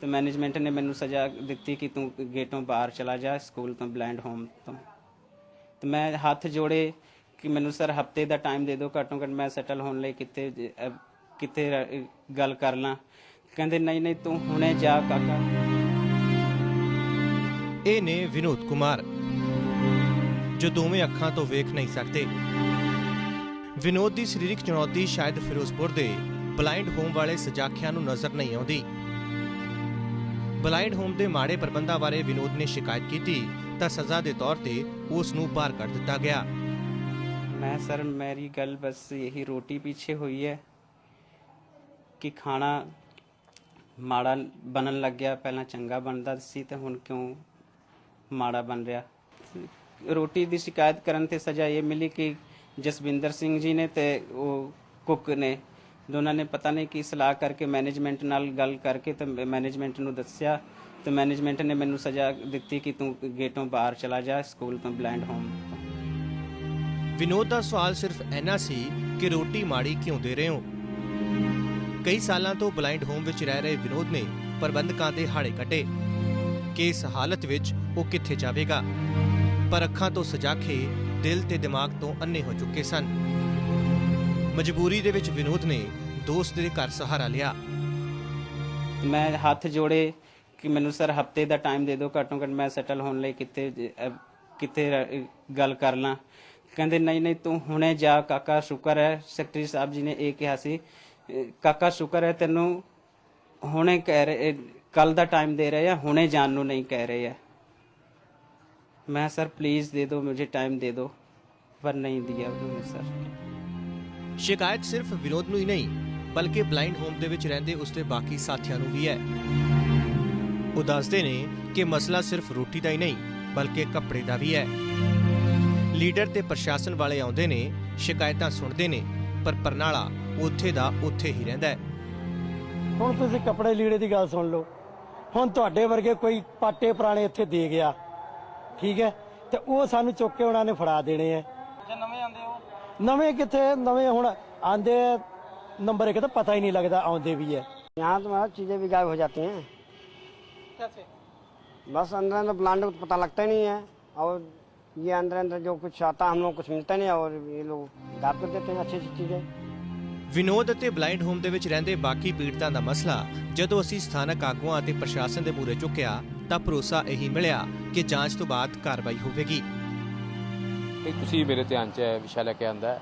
ਤੇ ਮੈਨੇਜਮੈਂਟ ਨੇ ਮੈਨੂੰ ਸਜ਼ਾ ਦਿੱਤੀ ਕਿ ਤੂੰ ਗੇਟੋਂ ਬਾਹਰ ਚਲਾ ਜਾ, ਸਕੂਲ ਤੋਂ ਬਲੈਂਡ ਹੋਮ ਤੋਂ। ਤੇ ਮੈਂ ਹੱਥ ਜੋੜੇ ਕਿ ਮੈਨੂੰ, ਸਰ, ਹਫ਼ਤੇ ਦਾ ਟਾਈਮ ਦੇ ਦਿਓ, ਘੱਟੋ ਘੱਟ ਮੈਂ ਸੈਟਲ ਹੋਣ ਲਈ ਕਿਤੇ ਕਿਤੇ ਗੱਲ ਕਰ ਲਾਂ। ਕਹਿੰਦੇ, ਨਹੀਂ ਨਹੀਂ, ਤੂੰ ਹੁਣੇ ਜਾ ਕਾਕਾ। ਇਹ ਨੇ ਵਿਨੋਦ ਕੁਮਾਰ। ਜੋ ਦੋਵੇਂ ਅੱਖਾਂ ਤੋਂ ਵੇਖ ਨਹੀਂ ਸਕਦੇ। ਵਿਨੋਦ ਦੀ ਸਰੀਰਕ ਚੁਣੌਤੀ ਸ਼ਾਇਦ ਫਿਰੋਜ਼ਪੁਰ ਦੇ ਬਲਾਈਂਡ ਹੋਮ ਵਾਲੇ ਸਜਾਖਿਆਂ ਨੂੰ ਨਜ਼ਰ ਨਹੀਂ ਆਉਂਦੀ। ਬਲਾਈਂਡ ਹੋਮ ਦੇ ਮਾੜੇ ਪ੍ਰਬੰਧਾਂ ਬਾਰੇ ਵਿਨੋਦ ਨੇ ਸ਼ਿਕਾਇਤ ਕੀਤੀ ਤਾਂ ਸਜ਼ਾ ਦੇ ਤੌਰ ਤੇ ਉਸ ਨੂੰ ਬਾਹਰ ਕੱਢ ਦਿੱਤਾ ਗਿਆ। ਮੈਂ ਸਰ, ਮੇਰੀ ਗੱਲ ਬਸ ਯਹੀ ਰੋਟੀ ਪਿੱਛੇ ਹੋਈ ਹੈ ਕਿ ਖਾਣਾ ਮਾੜਾ ਬਣਨ ਲੱਗਿਆ ਪਹਿਲਾਂ ਚੰਗਾ ਬਣਦਾ ਸੀ ਤੇ ਹੁਣ ਕਿਉਂ ਮਾੜਾ ਬਣ ਰਿਹਾ? ਰੋਟੀ ਦੀ ਸ਼ਿਕਾਇਤ ਕਰਨ ਤੇ ਸਜ਼ਾ ਇਹ ਮਿਲੀ ਕਿ ਜਸਵਿੰਦਰ ਸਿੰਘ ਜੀ ਨੇ ਤੇ ਉਹ ਕੁੱਕ ਨੇ ਦੋਨਾਂ ਨੇ ਪਤਾ ਨਹੀਂ ਕੀ ਸਲਾਹ ਕਰਕੇ ਮੈਨੇਜਮੈਂਟ ਨਾਲ ਗੱਲ ਕਰਕੇ ਤੇ ਮੈਨੇਜਮੈਂਟ ਨੂੰ ਦੱਸਿਆ ਤੇ ਮੈਨੇਜਮੈਂਟ ਨੇ ਮੈਨੂੰ ਸਜ਼ਾ ਦਿੱਤੀ ਕਿ ਤੂੰ ਗੇਟੋਂ ਬਾਹਰ ਚਲਾ ਜਾ, ਸਕੂਲ ਤੋਂ ਬਲੈਂਡ ਹੋਮ ਵਿਨੋਦ ਦਾ ਸਵਾਲ ਸਿਰਫ ਇੰਨਾ ਸੀ ਕਿ ਰੋਟੀ ਮਾੜੀ ਕਿਉਂ ਦੇ ਰਹੇ ਹੋ? ਕਈ ਸਾਲਾਂ ਤੋਂ ਬਲਾਈਂਡ ਹੋਮ ਵਿੱਚ ਰਹਿ ਰਹੇ ਵਿਨੋਦ ਨੇ ਪ੍ਰਬੰਧਕਾਂ ਦੇ ਹਾੜੇ ਕੱਟੇ। ਕਿ ਇਸ ਹਾਲਤ ਵਿੱਚ ਉਹ ਕਿੱਥੇ ਜਾਵੇਗਾ? ਪਰ ਅੱਖਾਂ ਤੋਂ ਸਜਾਖੇ ਦਿਲ ਤੇ ਦਿਮਾਗ ਤੋਂ ਅੰਨੇ ਹੋ ਚੁੱਕੇ ਸਨ। ਮਜਬੂਰੀ ਦੇ ਵਿੱਚ ਵਿਨੋਦ ਨੇ ਦੋਸਤ ਦੇ ਘਰ ਸਹਾਰਾ ਲਿਆ। ਮੈਂ ਹੱਥ ਜੋੜੇ ਕਿ ਮੈਨੂੰ, ਸਰ, ਹਫ਼ਤੇ ਦਾ ਟਾਈਮ ਦੇ ਦਿਓ, ਘੱਟੋ ਘੱਟ ਮੈਂ ਸੈਟਲ ਹੋਣ ਲਈ ਕਿਤੇ ਕਿਤੇ ਗੱਲ ਕਰ ਲਾਂ। ਕਹਿੰਦੇ, ਨਹੀਂ ਨਹੀਂ, ਤੂੰ ਹੁਣੇ ਜਾ, ਕਾਕਾ ਸ਼ੁਕਰ ਹੈ। ਸੈਕਟਰੀ ਸਾਹਿਬ ਜੀ ਨੇ ਇਹ ਕਿਹਾ ਸੀ ਕਾਕਾ ਸ਼ੁਕਰ ਹੈ, ਤੈਨੂੰ ਹੁਣੇ ਕਹਿ ਰਹੇ ਕੱਲ ਦਾ ਟਾਈਮ ਦੇ ਰਹੇ ਆ, ਹੁਣੇ ਜਾਣ ਨੂੰ ਨਹੀਂ ਕਹਿ ਰਹੇ ਆ। ਮੈਂ ਸਰ ਪਲੀਜ਼ ਦੇ ਦਿਓ, ਮੈਨੂੰ ਟਾਈਮ ਦੇ ਦਿਓ। ਪਰ ਨਹੀਂ ਦਿਆ ਉਹਨੇ, ਸਰ। ਸ਼ਿਕਾਇਤ ਸਿਰਫ ਵਿਨੋਦ ਨੂੰ ਹੀ ਨਹੀਂ ਬਲਕਿ ਬਲਾਈਂਡ ਹੋਮ ਦੇ ਵਿੱਚ ਰਹਿੰਦੇ ਉਸਦੇ ਬਾਕੀ ਸਾਥੀਆਂ ਨੂੰ ਵੀ ਹੈ। ਉਹ ਦੱਸਦੇ ਨੇ ਕਿ ਮਸਲਾ ਸਿਰਫ ਰੋਟੀ ਦਾ ਹੀ ਨਹੀਂ ਬਲਕਿ ਕੱਪੜੇ ਦਾ ਵੀ ਹੈ। ਲੀਡਰ ਤੇ ਪ੍ਰਸ਼ਾਸਨ ਵਾਲੇ ਆਉਂਦੇ ਨੇ ਸ਼ਿਕਾਇਤਾਂ ਸੁਣਦੇ ਨੇ ਪਰ ਪਰਨਾਲਾ ਉੱਥੇ ਦਾ ਉੱਥੇ ਹੀ ਰਹਿੰਦਾ ਹੈ। ਹੁਣ ਤੁਸੀਂ ਕੱਪੜੇ ਲੀੜੇ ਦੀ ਗੱਲ ਸੁਣ ਲਓ। ਹੁਣ ਤੁਹਾਡੇ ਵਰਗੇ ਕੋਈ ਪਾਟੇ ਪੁਰਾਣੇ ਇੱਥੇ ਦੇ ਗਿਆ। ਠੀਕ ਹੈ? ਤੇ ਉਹ ਸਾਨੂੰ ਚੁੱਕ ਕੇ ਉਹਨਾਂ ਨੇ ਫੜਾ ਦੇਣੇ ਆ ਜੇ ਨਵੇਂ ਆਂਦੇ ਹੋ। ਨਵੇਂ ਕਿੱਥੇ ਨਵੇਂ ਹੁਣ ਆਂਦੇ ਨੰਬਰ ਇੱਕ ਤਾਂ ਪਤਾ ਹੀ ਨਹੀਂ ਲੱਗਦਾ ਆਉਂਦੇ ਵੀ ਹੈ यहाँ तो मतलब चीज़ें भी गायब हो जाती हैं कैसे बस अंदर अंदर प्लांट को तो पता लगता ही नहीं है और ये अंदर अंदर जो कुछ आता हम लोग कुछ मिलता नहीं है और ये लोग गायब कर देते हैं अच्छी अच्छी चीज़ें ਵਿਨੋਦ ਅਤੇ ਬਲਾਈਂਡ ਹੋਮ ਦੇ ਵਿੱਚ ਰਹਿੰਦੇ ਬਾਕੀ ਪੀੜਤਾਂ ਦਾ ਮਸਲਾ ਜਦੋਂ ਅਸੀਂ ਸਥਾਨਕ ਆਗੂਆਂ ਅਤੇ ਪ੍ਰਸ਼ਾਸਨ ਦੇ ਮੂਹਰੇ ਚੁੱਕਿਆ ਤਾਂ ਭਰੋਸਾ ਇਹੀ ਮਿਲਿਆ ਕਿ ਜਾਂਚ ਤੋਂ ਬਾਅਦ ਕਾਰਵਾਈ ਹੋਵੇਗੀ ਇਹ ਤੁਸੀਂ ਮੇਰੇ ਧਿਆਨ 'ਚ ਇਹ ਵਿਸ਼ਾ ਲੈ ਕੇ ਆਂਦਾ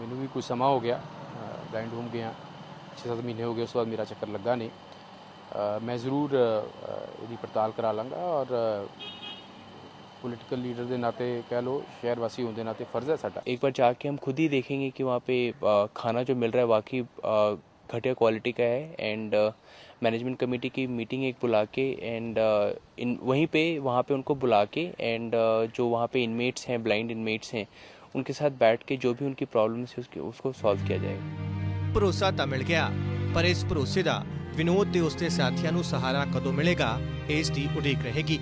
ਮੈਨੂੰ ਵੀ ਕੁਝ ਸਮਾਂ ਹੋ ਗਿਆ ਬਲਾਈਂਡ ਹੋਮ ਗਿਆ 6-7 ਮਹੀਨੇ ਹੋ ਗਏ ਉਸ ਤੋਂ ਬਾਅਦ ਮੇਰਾ ਚੱਕਰ ਲੱਗਾ ਨਹੀਂ ਅ, ਮੈਂ ਜ਼ਰੂਰ ਅ, ਇਹਦੀ ਪੜਤਾਲ ਕਰਾ ਲਾਂਗਾ ਔਰ ਪੋਲੀਟੀਕਲ ਲੀਡਰ ਦੇ ਨਾਤੇ ਕਹਿ ਲੋ ਸ਼ਹਿਰ ਵਾਸੀ ਹੋਣ ਦੇ ਨਾਤੇ ਫਰਜ਼ ਹੈ ਸਾਡਾ एक बार जाके हम खुद ही देखेंगे कि वहाँ पे अ, खाना जो मिल रहा है वाकई अ, घटिया क्वालिटी का है एंड मैनेजमेंट कमेटी की मीटिंग एक बुला के एंड इन वहीं पे वहाँ पे उनको बुला के एंड जो वहाँ पे इनमेट्स हैं ब्लाइंड इनमेट्स हैं उनके साथ बैठ के जो भी उनकी प्रॉब्लम्स है उसके उसको सॉल्व किया जाएगा ਭਰੋਸਾ ਤਾਂ ਮਿਲ ਗਿਆ ਪਰ ਇਸ ਭਰੋਸੇ ਦਾ ਵਿਨੋਦ ਤੇ ਉਸਦੇ ਸਾਥੀਆਂ ਨੂੰ ਸਹਾਰਾ ਕਦੋਂ ਮਿਲੇਗਾ ਇਸ ਦੀ ਉਡੀਕ ਰਹੇਗੀ